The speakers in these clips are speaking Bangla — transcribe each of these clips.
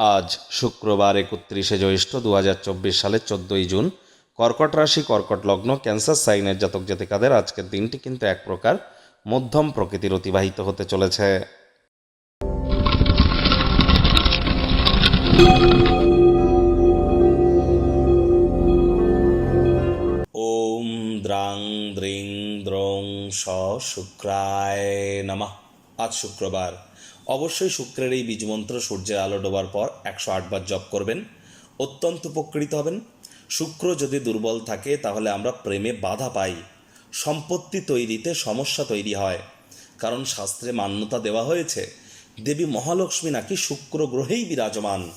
আজ শুক্রবার একত্রিশে জ্যৈষ্ঠ দু হাজার চব্বিশ সালের চোদ্দোই জুন। কর্কট রাশি, কর্কট লগ্ন, ক্যান্সার, সাইনের জাতক জাতিকাদের আজকের দিনটি কিন্তু এক প্রকার মধ্যম প্রকৃতির অতিবাহিত হতে চলেছে। ওম দ্রাং দ্রিং দ্রং স শুক্রায় নমঃ। আজ শুক্রবার। অবশ্যই শুক্রের এই বীজমন্ত্র সূর্যের আলো ডোবার পর একশো আটবার জপ করবেন। অত্যন্ত উপকৃত হবেন। শুক্র যদি দুর্বল থাকে, তাহলে আমরা প্রেমে বাধা পাই। সম্পত্তি তৈরিতে সমস্যা তৈরি হয়। কারণ শাস্ত্রে মান্যতা দেওয়া হয়েছে, দেবী মহালক্ষ্মী নাকি শুক্র গ্রহেই বিরাজমান।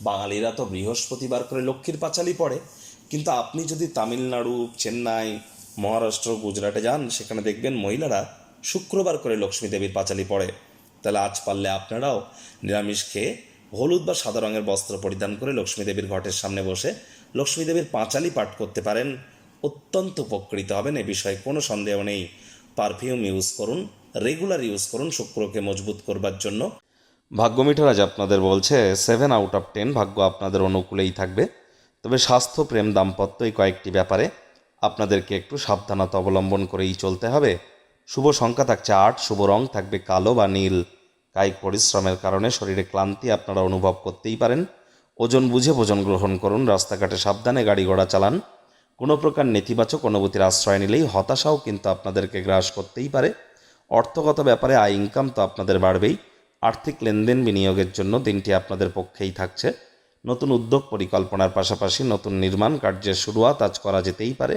বাঙালিরা তো বৃহস্পতিবার করে লক্ষ্মীর পাঁচালি পড়ে। কিন্তু আপনি যদি তামিলনাড়ু, চেন্নাই, মহারাষ্ট্র, গুজরাটে যান, সেখানে দেখবেন মহিলারা শুক্রবার করে লক্ষ্মী দেবীর পাঁচালি পড়ে। তাহলে আজ পারলে আপনারাও নিরামিষ খেয়ে হলুদ বা সাদা রঙের বস্ত্র পরিধান করে লক্ষ্মী দেবীর ঘটের সামনে বসে লক্ষ্মী দেবীর পাঁচালি পাঠ করতে পারেন। অত্যন্ত উপকৃত হবেন, এ বিষয়ে কোনো সন্দেহ নেই। পারফিউম ইউজ করুন, রেগুলার ইউজ করুন, শুক্রকে মজবুত করবার জন্য। ভাগ্যমিটার আজ আপনাদের বলছে সেভেন আউট অফ টেন ভাগ্য আপনাদের অনুকূলেই থাকবে। তবে স্বাস্থ্য, প্রেম, দাম্পত্য এই কয়েকটি ব্যাপারে আপনাদেরকে একটু সাবধানতা অবলম্বন করেই চলতে হবে। শুভ সংখ্যা থাকছে আট, শুভ রং থাকবে কালো বা নীল। কায়িক পরিশ্রমের কারণে শরীরে ক্লান্তি আপনারা অনুভব করতেই পারেন। ওজন বুঝে ভোজন গ্রহণ করুন, রাস্তাঘাটে সাবধানে গাড়ি ঘোড়া চালান। কোনো প্রকার নেতিবাচক অনুভূতির আশ্রয় নিলেই হতাশাও কিন্তু আপনাদেরকে গ্রাস করতেই পারে। অর্থগত ব্যাপারে আয় ইনকাম তো আপনাদের বাড়বেই। আর্থিক লেনদেন বিনিয়োগের জন্য দিনটি আপনাদের পক্ষেই থাকছে। নতুন উদ্যোগ পরিকল্পনার পাশাপাশি নতুন নির্মাণ কার্যের শুরুয়াত আজ করা যেতেই পারে।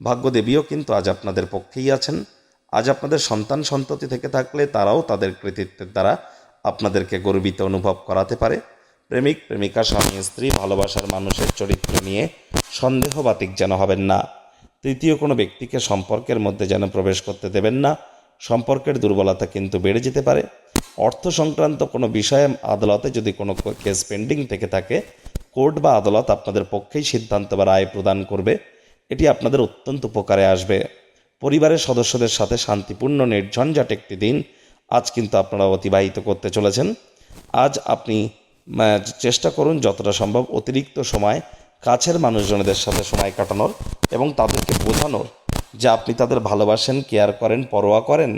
ভাগ্যদেবীও কিন্তু আজ আপনাদের পক্ষেই আছেন। আজ আপনাদের সন্তান সন্ততি থেকে থাকলে তারাও তাদের কৃতিত্বের দ্বারা আপনাদেরকে গর্বিত অনুভব করাতে পারে। প্রেমিক, প্রেমিকা, স্বামী, স্ত্রী, ভালোবাসার মানুষের চরিত্র নিয়ে সন্দেহবাতিক যেন হবেন না। তৃতীয় কোনো ব্যক্তিকে সম্পর্কের মধ্যে যেন প্রবেশ করতে দেবেন না। সম্পর্কের দুর্বলতা কিন্তু বেড়ে যেতে পারে। অর্থ সংক্রান্ত কোনো বিষয়ে আদালতে যদি কোনো কেস পেন্ডিং থেকে থাকে, কোর্ট বা আদালত আপনাদের পক্ষেই সিদ্ধান্ত বা রায় প্রদান করবে। এটি আপনাদের অত্যন্ত উপকারে আসবে। পরিবারের সদস্যদের সাথে শান্তিপূর্ণ, নির্ঝঞ্ঝাট একটি দিন আজ কিন্তু আপনারা অতিবাহিত করতে চলেছেন। আজ আপনি চেষ্টা করুন যতটা সম্ভব অতিরিক্ত সময় কাছের মানুষজনদের সাথে সময় কাটানোর এবং তাদেরকে বোঝানোর যে আপনি তাদের ভালোবাসেন কেয়ার করেন, পরোয়া করেন।